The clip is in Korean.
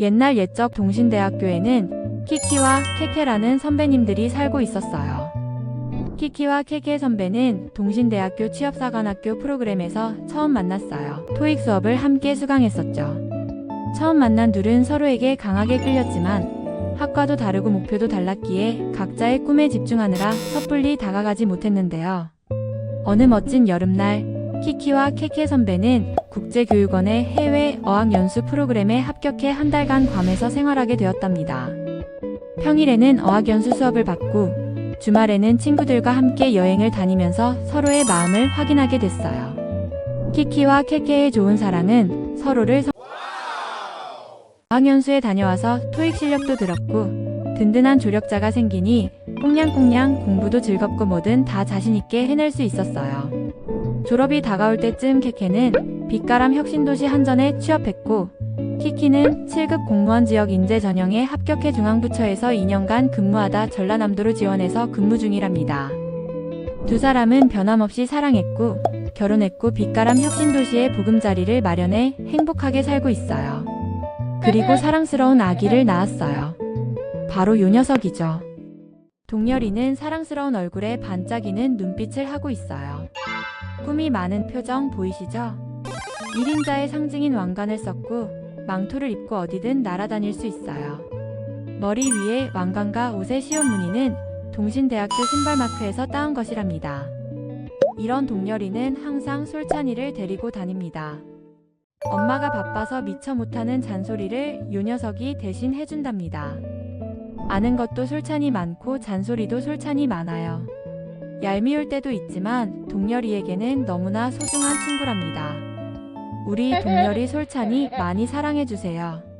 옛날 옛적 동신대학교에는 키키와 케케라는 선배님들이 살고 있었어요. 키키와 케케 선배는 동신대학교 취업사관학교 프로그램에서 처음 만났어요. 토익 수업을 함께 수강했었죠. 처음 만난 둘은 서로에게 강하게 끌렸지만 학과도 다르고 목표도 달랐기에 각자의 꿈에 집중하느라 섣불리 다가가지 못했는데요. 어느 멋진 여름날 키키와 케케 선배는 국제교육원의 해외 어학연수 프로그램에 합격해 한 달간 괌에서 생활하게 되었답니다. 평일에는 어학연수 수업을 받고 주말에는 친구들과 함께 여행을 다니면서 서로의 마음을 확인하게 됐어요. 키키와 케케의 좋은 사랑은 서로를 서- 어학연수에 다녀와서 토익 실력도 들었고 든든한 조력자가 생기니 꽁냥꽁냥 공부도 즐겁고 뭐든 다 자신있게 해낼 수 있었어요. 졸업이 다가올 때쯤 케케는 빛가람 혁신도시 한전에 취업했고 키키는 7급 공무원 지역 인재 전형에 합격해 중앙부처에서 2년간 근무하다 전라남도로 지원해서 근무 중이랍니다. 두 사람은 변함없이 사랑했고 결혼했고 빛가람 혁신도시의 보금자리를 마련해 행복하게 살고 있어요. 그리고 사랑스러운 아기를 낳았어요. 바로 요 녀석이죠. 동열이는 사랑스러운 얼굴에 반짝이는 눈빛을 하고 있어요. 꿈이 많은 표정 보이시죠? 1인자의 상징인 왕관을 썼고 망토를 입고 어디든 날아다닐 수 있어요. 머리 위에 왕관과 옷의 시옷 무늬는 동신대학교 신발마크에서 따온 것이랍니다. 이런 동열이는 항상 솔찬이를 데리고 다닙니다. 엄마가 바빠서 미처 못하는 잔소리를 요 녀석이 대신 해준답니다. 아는 것도 솔찬이 많고 잔소리도 솔찬이 많아요. 얄미울 때도 있지만 동열이에게는 너무나 소중한 친구랍니다. 우리 동열이 솔찬이 많이 사랑해주세요.